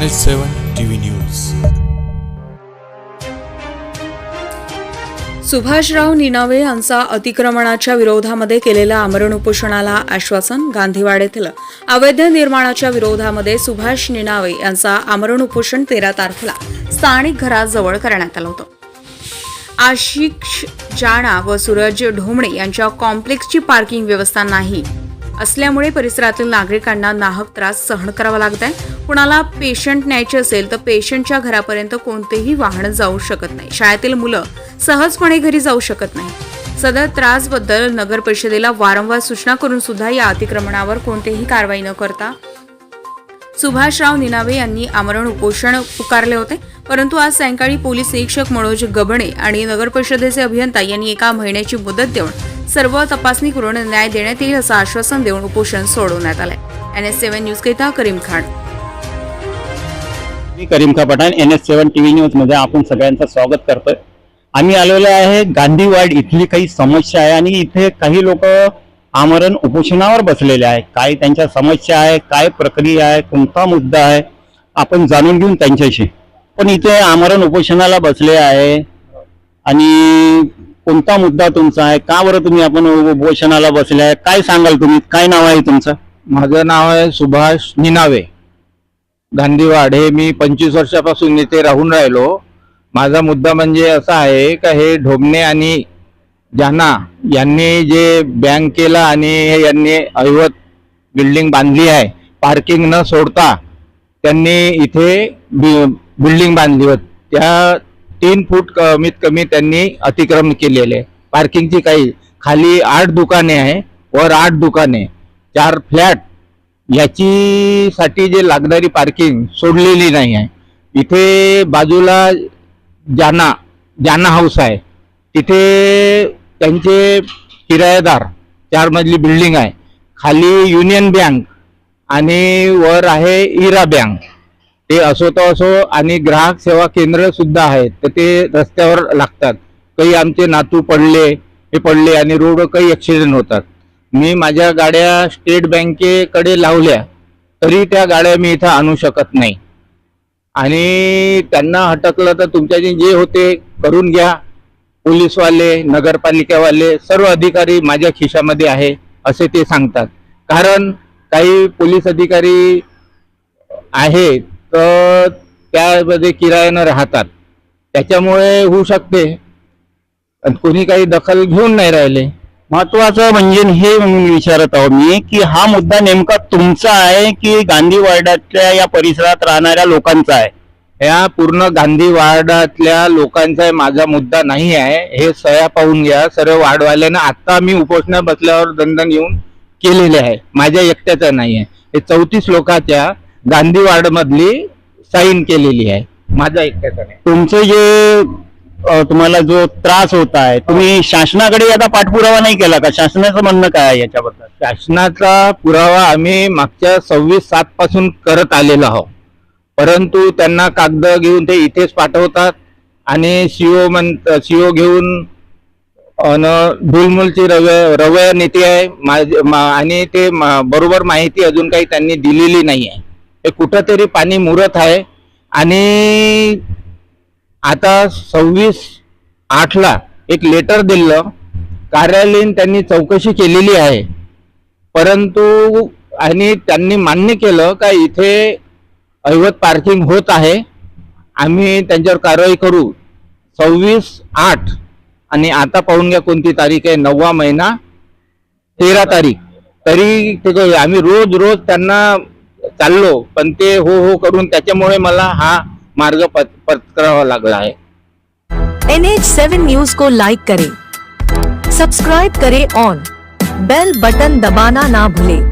Channel seven T V news Subhashrao Ninave यांचा अतिक्रमणाच्या विरोधामध्ये केलेल्या आमरण उपोषणाला आश्वासन गांधीवाड अवैध निर्माणाच्या विरोधामध्ये सुभाष निनावे यांचा आमरण उपोषण तेरा तारखेला स्थानिक घराजवळ करण्यात आलं होतं. आशिष जाणा व सूरज ढोमणे यांच्या कॉम्प्लेक्सची पार्किंग व्यवस्था नाही असल्यामुळे परिसरातील नागरिकांना नाहक त्रास सहन करावा लागत आहे. कुणाला पेशंट न्यायचे असेल तर पेशंटच्या घरापर्यंत कोणतेही वाहन जाऊ शकत नाही. शाळेतील मुलं सहजपणे घरी जाऊ शकत नाही. सदर त्रासबद्दल नगर परिषदेला वारंवार सूचना करून सुद्धा या अतिक्रमणावर कोणतीही कारवाई न करता सुभाषराव निनावे यांनी आमरण उपोषण पुकारले होते. परंतु आज सायंकाळी पोलीस निरीक्षक मनोज गबणे आणि नगर परिषदेचे अभियंता यांनी एका महिन्याची मुदत देऊन सर्व तपासणी करून न्याय देण्यात येईल असं आश्वासन देऊन उपोषण सोडवण्यात आलंय. एन एस सेव्हन न्यूज करिता करीम खान. मी करीम का Pathan N S seven T V न्यूजमध्ये आपण सगळ्यांचं स्वागत करतोय. आम्ही आलेलो आहे गांधीवाड इथली काही समस्या आहे आणि इथे काही लोक आमरण उपोषणावर बसलेले आहे काय त्यांच्या समस्या आहे काय प्रक्रिया आहे कोणता मुद्दा आहे आपण जाणून घेऊन त्यांच्याशी. पण इथे आमरण उपोषणाला बसले आहे आणि कोणता मुद्दा तुमचा आहे? का बरं तुम्ही आपण उपोषणाला बसले आहे? काय सांगाल तुम्ही? काय नाव आहे तुमचं? माझं नाव आहे सुभाष निनावे. गांधीवाड हे मी पंचवीस वर्षापासून इथे राहून राहिलो. माझा मुद्दा म्हणजे असा आहे का हे ढोबणे आणि जाना यांनी जे बँक केलं आणि हे यांनी ऐवत बिल्डिंग बांधली आहे पार्किंग न सोडता त्यांनी इथे बि- बिल्डिंग बांधली होती. त्या तीन फूट कमीत कमी त्यांनी अतिक्रमण केलेले. आहे पार्किंगची काही खाली आठ दुकाने आहे वर आठ दुकाने चार फ्लॅट याची साठी जे लागणारी पार्किंग सोडलेली नाही आहे. इथे बाजूला जाना जाना हाऊस आहे. तिथे त्यांचे किरायेदार चार मजली बिल्डिंग आहे. खाली युनियन बँक आणि वर आहे इरा बँक ते असो तर असो आणि ग्राहक सेवा केंद्र सुद्धा आहेत तर ते रस्त्यावर लागतात. काही आमचे नातू पडले हे पडले आणि रोड काही ॲक्सिडेंट होतात. मी माझ्या गाड्या स्टेट बँकेकडे लावल्या तरी त्या गाड्या मी इथं आणू शकत नाही. आणि त्यांना हटकलं तर तुमच्या जे होते करून घ्या. पोलीसवाले नगरपालिकावाले सर्व अधिकारी माझ्या खिशामध्ये आहे असे ते सांगतात. कारण काही पोलीस अधिकारी आहेत तर त्यामध्ये किरायानं राहतात. त्याच्यामुळे होऊ शकते. आणि कोणी काही दखल घेऊन नाही राहिले. महत्वाचं म्हणजे हे मी विचारत आहो मी की हा मुद्दा नेमका तुमचा आहे की गांधी वार्डातल्या या परिसरात राहणाऱ्या लोकांचा आहे? या पूर्ण गांधी वार्डातल्या लोकांचा माझा मुद्दा नाही आहे. हे सह्या पाहून घ्या. सर्व वार्डवाल्यांना आता मी उपोषणा बसल्यावर दंडन येऊन केलेले आहे. माझ्या एकट्याचा नाही आहे. हे चौतीस लोकांच्या गांधी वार्ड मधली साईन केलेली आहे. माझा एकट्याचा नाही. तुमचे जे तुम्हाला जो त्रास होत आहे तुम्ही शासनाकडे आता पाठपुरावा नाही केला का? शासनाचं म्हणणं काय आहे याच्याबद्दल? शासनाचा पुरावा आम्ही मागच्या सव्वीस सात पासून करत आलेलो आहोत. परंतु त्यांना कागद घेऊन ते इथेच पाठवतात आणि सीओ म्हण सीओ घेऊन अन ढुलमुलची रव्या रवया नीती आहे. मा- आणि ते मा- बरोबर माहिती अजून काही त्यांनी दिलेली नाही आहे हे कुठंतरी पाणी मुरत आहे आणि आता सव्वीस आठला एक लेटर दिलं. कार्यालयीन त्यांनी चौकशी केलेली आहे. परंतु आणि त्यांनी मान्य केलं का इथे ऐवत पार्किंग होत आहे. आम्ही त्यांच्यावर कारवाई करू. सव्वीस आठ आणि आता पाहून घ्या कोणती तारीख आहे. नववा महिना तेरा तारीख. तरी ते आम्ही रोज रोज त्यांना चाललो. पण ते हो हो करून त्याच्यामुळे मला हा मार्ग पत्करावा लागला आहे. एन एच सेवन न्यूज को लाइक करें. सब्सक्राइब करें और बेल बटन दबाना ना भूलें.